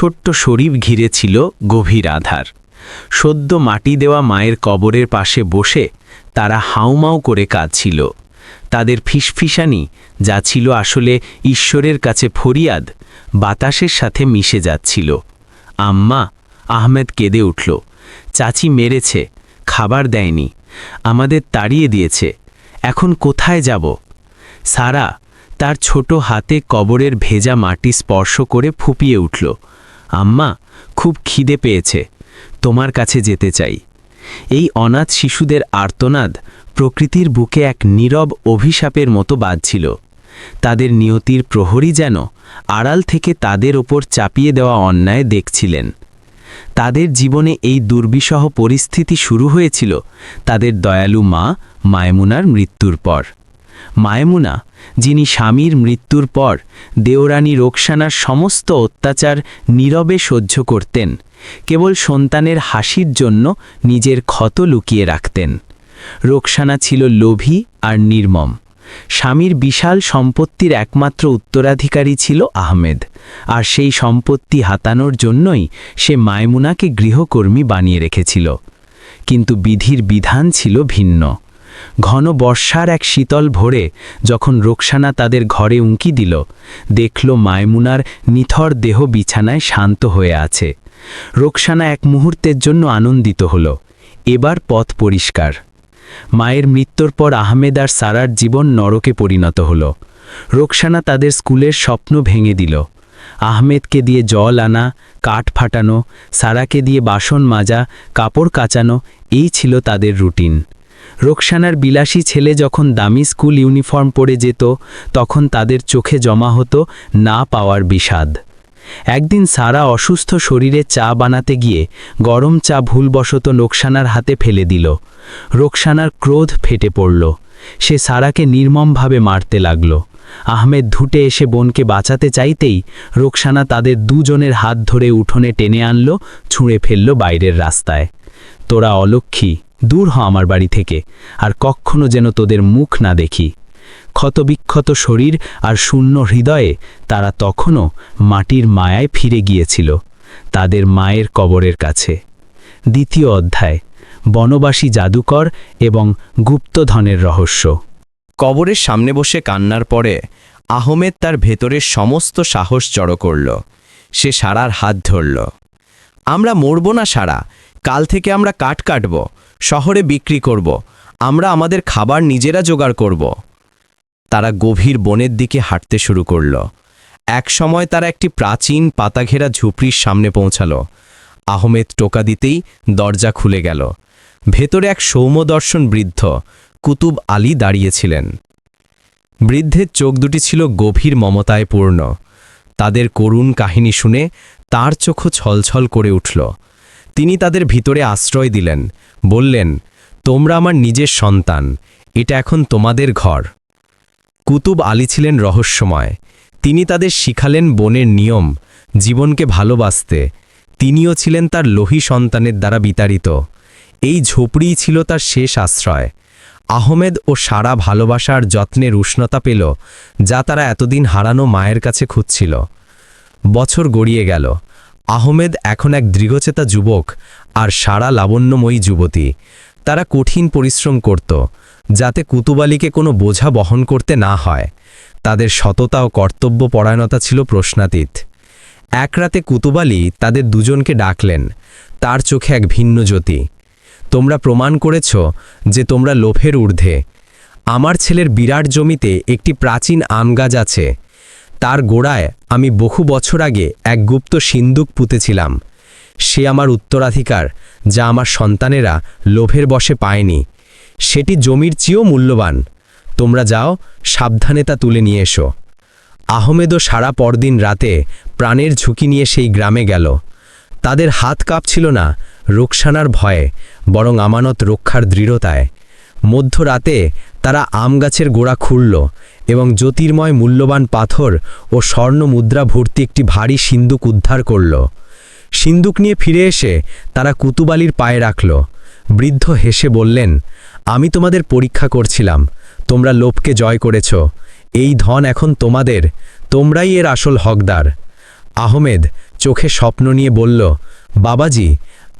ছোট্ট শরীর ঘিরে ছিল গভীর আধার। সদ্য মাটি দেওয়া মায়ের কবরের পাশে বসে তারা হাউমাউ করে কাঁদছিল। তাদের ফিসফিসানি, যা ছিল আসলে ঈশ্বরের কাছে ফরিয়াদ, বাতাসের সাথে মিশে যাচ্ছিল। আম্মা আহমেদ কেঁদে উঠল, চাচি মেরেছে, খাবার দেয়নি, আমাদের তাড়িয়ে দিয়েছে, এখন কোথায় যাব? সারা তার ছোট হাতে কবরের ভেজা মাটি স্পর্শ করে ফুপিয়ে উঠল। আম্মা, খুব খিদে পেয়েছে। তোমার কাছে যেতে চাই। এই অনাথ শিশুদের আর্তনাদ প্রকৃতির বুকে এক নীরব অভিশাপের মতো বাজছিল তাদের নিয়তির প্রহরী যেন আড়াল থেকে তাদের ওপর চাপিয়ে দেওয়া অন্যায় দেখছিলেন। তাদের জীবনে এই দুর্বিষহ পরিস্থিতি শুরু হয়েছিল তাদের দয়ালু মা মায়মুনার মৃত্যুর পর। মায়মুনা, যিনি স্বামীর মৃত্যুর পর দেওরানী রোকসানার সমস্ত অত্যাচার নীরবে সহ্য করতেন, কেবল সন্তানের হাসির জন্য নিজের ক্ষত লুকিয়ে রাখতেন। রোকসানা ছিল লোভী আর নির্মম। স্বামীর বিশাল সম্পত্তির একমাত্র উত্তরাধিকারী ছিল আহমেদ, আর সেই সম্পত্তি হাতানোর জন্যই সে মায়মুনাকে গৃহকর্মী বানিয়ে রেখেছিল। কিন্তু বিধির বিধান ছিল ভিন্ন। ঘন বর্ষার এক শীতল ভোরে যখন রোকসানা তাদের ঘরে উঁকি দিল, দেখল মায়মুনার নিথর দেহ বিছানায় শান্ত হয়ে আছে। রোকসানা এক মুহূর্তের জন্য আনন্দিত হল। এবার পথ পরিষ্কার। মায়ের মৃত্যুর পর আহমেদ আর সারার জীবন নরকে পরিণত হল। রোকসানা তাদের স্কুলের স্বপ্ন ভেঙে দিল। আহমেদকে দিয়ে জল আনা, কাঠ ফাটানো, সারাকে দিয়ে বাসন মাজা, কাপড় কাচানো, এই ছিল তাদের রুটিন। রোকসানার বিলাসী ছেলে যখন দামি স্কুল ইউনিফর্ম পরে যেত, তখন তাদের চোখে জমা হতো না পাওয়ার বিষাদ। একদিন সারা অসুস্থ শরীরে চা বানাতে গিয়ে গরম চা ভুলবশত রোকসানার হাতে ফেলে দিল। রোকসানার ক্রোধ ফেটে পড়ল। সে সারাকে নির্মমভাবে মারতে লাগল। আহমেদ ধুটে এসে বোনকে বাঁচাতে চাইতেই রোকসানা তাদের দুজনের হাত ধরে উঠোনে টেনে আনল, ছুঁড়ে ফেলল বাইরের রাস্তায়। তোরা অলক্ষী দূর হ আমার বাড়ি থেকে, আর কখনো যেন তোদের মুখ না দেখি। ক্ষতবিক্ষত শরীর আর শূন্য হৃদয়ে তারা তখনও মাটির মায়ায় ফিরে গিয়েছিল, তাদের মায়ের কবরের কাছে। দ্বিতীয় অধ্যায়, বনবাসী জাদুকর এবং গুপ্তধনের রহস্য। কবরের সামনে বসে কান্নার পরে আহমেদ তার ভেতরের সমস্ত সাহস জড়ো করল। সে সারার হাত ধরল। আমরা মরব না সারা, কাল থেকে আমরা কাঠ কাটব শহরে বিক্রি করব। আমরা আমাদের খাবার নিজেরা জোগাড় করব। তারা গভীর বনের দিকে হাঁটতে শুরু করল। এক সময় তারা একটি প্রাচীন পাতাঘেরা ঝুপড়ির সামনে পৌঁছালো। আহমেদ টোকা দিতেই দরজা খুলে গেল। ভেতরে এক সৌম্যদর্শন বৃদ্ধ, কুতুব আলী, দাঁড়িয়েছিলেন। বৃদ্ধের চোখ দুটি ছিল গভীর মমতায় পূর্ণ। তাদের করুণ কাহিনী শুনে তার চোখও ছলছল করে উঠল। তিনি তাদের ভিতরে আশ্রয় দিলেন। বললেন, তোমরা আমার নিজের সন্তান, এটা এখন তোমাদের ঘর। কুতুব আলী ছিলেন রহস্যময়। তিনি তাদের শিখালেন বনের নিয়ম, জীবনকে ভালোবাসতে। তিনিও ছিলেন তার লোহী সন্তানের দ্বারা বিতাড়িত। এই ঝোপড়িই ছিল তার শেষ আশ্রয়। আহমেদ ও সারা ভালোবাসার যত্নের উষ্ণতা পেল, যা তারা এতদিন হারানো মায়ের কাছে খুঁজছিল। বছর গড়িয়ে গেল। আহমেদ এখন এক দৃঢ়চেতা যুবক আর সারা লাবণ্যময়ী যুবতী। তারা কঠিন পরিশ্রম করত, যাতে কুতুবালিকে কোনো বোঝা বহন করতে না হয়। তাদের সততা ও কর্তব্য পরায়ণতা ছিল প্রশ্নাতীত। এক রাতে কুতুবালি তাদের দুজনকে ডাকলেন, তার চোখে এক ভিন্ন জ্যোতি। তোমরা প্রমাণ করেছ যে তোমরা লোভের ঊর্ধ্বে। আমার ছেলের বিরাট জমিতে একটি প্রাচীন আম গাছ আছে। তার গোড়ায় আমি বহু বছর আগে এক গুপ্ত সিন্দুক পুঁতেছিলাম। সে আমার উত্তরাধিকার, যা আমার সন্তানেরা লোভের বশে পায়নি। সেটি জমির চেয়েও মূল্যবান। তোমরা যাও, সাবধানে তা তুলে নিয়ে এসো। আহমেদও সারা পরদিন রাতে প্রাণের ঝুঁকি নিয়ে সেই গ্রামে গেল। তাদের হাত কাঁপছিল না রোকসানার ভয়ে, বরং আমানত রক্ষার দৃঢ়তায়। মধ্যরাতে তারা আম গাছের গোড়া খুঁড়ল এবং জ্যোতির্ময় মূল্যবান পাথর ও স্বর্ণ মুদ্রা ভর্তি একটি ভারী সিন্দুক উদ্ধার করল। সিন্দুক নিয়ে ফিরে এসে তারা কুতুবালির পায়ে রাখল। বৃদ্ধ হেসে বললেন, আমি তোমাদের পরীক্ষা করছিলাম। তোমরা লোভকে জয় করেছ। এই ধন এখন তোমাদের। তোমরাই এর আসল হকদার। আহমেদ চোখে স্বপ্ন নিয়ে বলল, বাবাজি,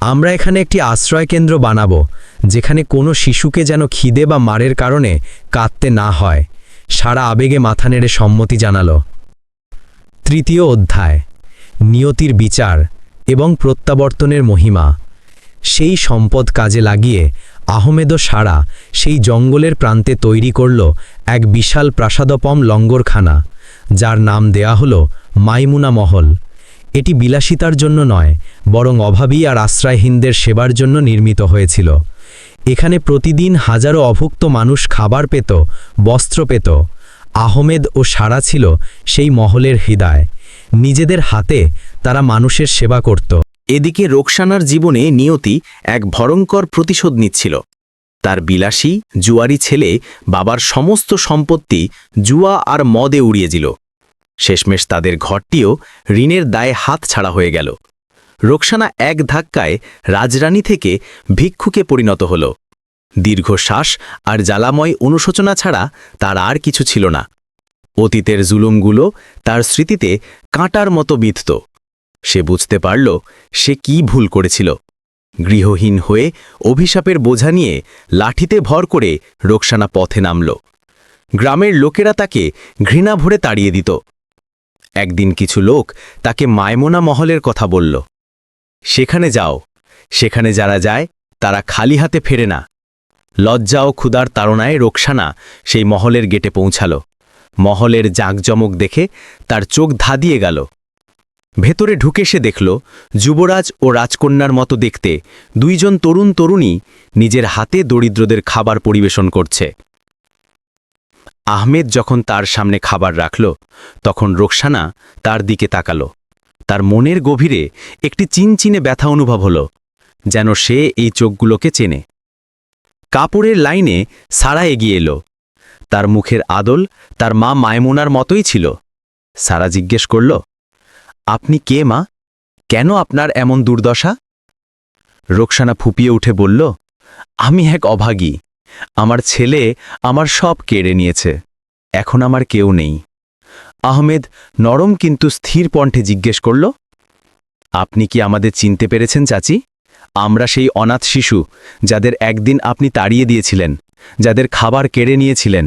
আমরা এখানে একটি আশ্রয় কেন্দ্র বানাবো, যেখানে কোনো শিশুকে যেন খিদে বা মারের কারণে কাঁদতে না হয়। সারা আবেগে মাথা নেড়ে সম্মতি জানালো। তৃতীয় অধ্যায়, নিয়তির বিচার এবং প্রত্যাবর্তনের মহিমা। সেই সম্পদ কাজে লাগিয়ে আহমেদও সারা সেই জঙ্গলের প্রান্তে তৈরি করল এক বিশাল প্রাসাদপম লঙ্গরখানা, যার নাম দেয়া হল মাইমুনা মহল। এটি বিলাসিতার জন্য নয়, বরং অভাবী আর আশ্রয়হীনদের সেবার জন্য নির্মিত হয়েছিল। এখানে প্রতিদিন হাজারো অভুক্ত মানুষ খাবার পেত, বস্ত্র পেত। আহমেদ ও সারা ছিল সেই মহলের হৃদয়। নিজেদের হাতে তারা মানুষের সেবা করত। এদিকে রোকসানার জীবনে নিয়তি এক ভয়ঙ্কর প্রতিশোধ নিচ্ছিল। তার বিলাসী, জুয়ারি ছেলে বাবার সমস্ত সম্পত্তি জুয়া আর মদে উড়িয়ে দিল। শেষমেশ তাদের ঘরটিও ঋণের দায়ে হাত ছাড়া হয়ে গেল। রোকসানা এক ধাক্কায় রাজরানী থেকে ভিক্ষুকে পরিণত হল। দীর্ঘশ্বাস আর জ্বালাময় অনুশোচনা ছাড়া তার আর কিছু ছিল না। অতীতের জুলুমগুলো তার স্মৃতিতে কাঁটার মতো বিধত। সে বুঝতে পারল সে কি ভুল করেছিল। গৃহহীন হয়ে অভিশাপের বোঝা নিয়ে লাঠিতে ভর করে রোকসানা পথে নামল। গ্রামের লোকেরা তাকে ঘৃণা ভরে তাড়িয়ে দিত। একদিন কিছু লোক তাকে মায়মোনা মহলের কথা বলল। সেখানে যাও। সেখানে যারা যায়, তারা খালি হাতে ফেরে না। লজ্জা ও ক্ষুদার তাড়নায় রোকসানা সেই মহলের গেটে পৌঁছাল। মহলের জাঁকজমক দেখে তার চোখ ধাঁধিয়ে গেল। ভেতরে ঢুকে সে দেখল, যুবরাজ ও রাজকন্যার মতো দেখতে দুইজন তরুণ তরুণী নিজের হাতে দরিদ্রদের খাবার পরিবেশন করছে। আহমেদ যখন তার সামনে খাবার রাখল, তখন রোকসানা তার দিকে তাকালো। তার মনের গভীরে একটি চিনচিনে ব্যথা অনুভব হল, যেন সে এই চোখগুলোকে চেনে। কাপড়ের লাইনে সারা এগিয়ে এলো। তার মুখের আদল তার মা মায়মোনার মতোই ছিল। সারা জিজ্ঞেস করল, আপনি কে মা? কেন আপনার এমন দুর্দশা? রোকসানা ফুপিয়ে উঠে বলল, আমি এক অভাগী। আমার ছেলে আমার সব কেড়ে নিয়েছে। এখন আমার কেউ নেই। আহমেদ নরম কিন্তু স্থির কণ্ঠে জিজ্ঞেস করল, আপনি কি আমাদের চিনতে পেরেছেন, চাচি? আমরা সেই অনাথ শিশু যাদের একদিন আপনি তাড়িয়ে দিয়েছিলেন, যাদের খাবার কেড়ে নিয়েছিলেন।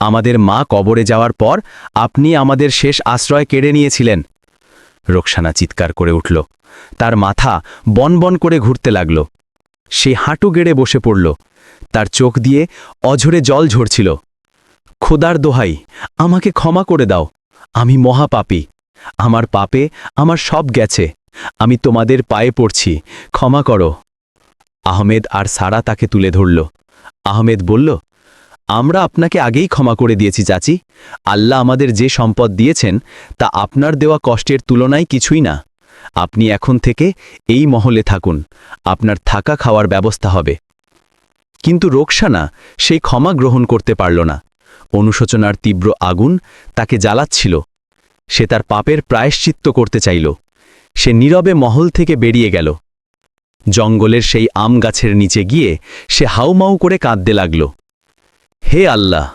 আমাদের মা কবরে যাওয়ার পর আপনি আমাদের শেষ আশ্রয় কেড়ে নিয়েছিলেন। রোকসানা চিৎকার করে উঠল। তার মাথা বনবন করে ঘুরতে লাগল। সে হাঁটু গেড়ে বসে পড়ল। তার চোখ দিয়ে অঝরে জল ঝরছিল। খোদার দোহাই, আমাকে ক্ষমা করে দাও। আমি মহাপাপী। আমার পাপে আমার সব গেছে। আমি তোমাদের পায়ে পড়ছি। ক্ষমা করো। আহমেদ আর সারা তাকে তুলে ধরল। আহমেদ বলল, আমরা আপনাকে আগেই ক্ষমা করে দিয়েছি, চাচি। আল্লাহ আমাদের যে সম্পদ দিয়েছেন, তা আপনার দেওয়া কষ্টের তুলনায় কিছুই না। আপনি এখন থেকে এই মহলে থাকুন। আপনার থাকা খাওয়ার ব্যবস্থা হবে। কিন্তু রোকসানা সেই ক্ষমা গ্রহণ করতে পারল না। অনুশোচনার তীব্র আগুন তাকে জ্বালাচ্ছিল। সে তার পাপের প্রায়শ্চিত্ত করতে চাইল। সে নীরবে মহল থেকে বেরিয়ে গেল। জঙ্গলের সেই আম গাছের নিচে গিয়ে সে হাউমাউ করে কাঁদতে লাগল। হে আল্লাহ,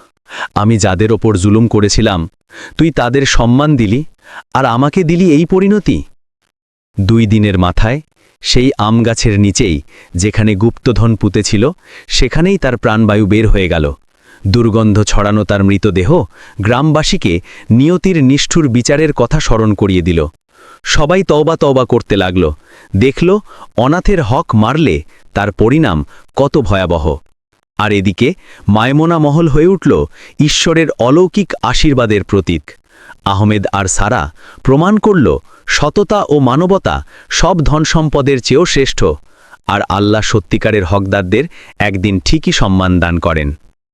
আমি যাদের ওপর জুলুম করেছিলাম, তুই তাদের সম্মান দিলি, আর আমাকে দিলি এই পরিণতি? দুই দিনের মাথায় সেই আম গাছের নিচেই যেখানে গুপ্তধন পুঁতেছিল, সেখানেই তার প্রাণবায়ু বের হয়ে গেল। দুর্গন্ধ ছড়ানো তার মৃতদেহ গ্রামবাসীকে নিয়তির নিষ্ঠুর বিচারের কথা স্মরণ করিয়ে দিল। সবাই তওবা তওবা করতে লাগল। দেখল, অনাথের হক মারলে তার পরিণাম কত ভয়াবহ। আর এদিকে মায়মোনা মহল হয়ে উঠল ঈশ্বরের অলৌকিক আশীর্বাদের প্রতীক। আহমেদ আর সারা প্রমাণ করল, সততা ও মানবতা সব ধনসম্পদের চেয়েও শ্রেষ্ঠ। আর আল্লাহ সত্যিকারের হকদারদের একদিন ঠিকই সম্মান দান করেন।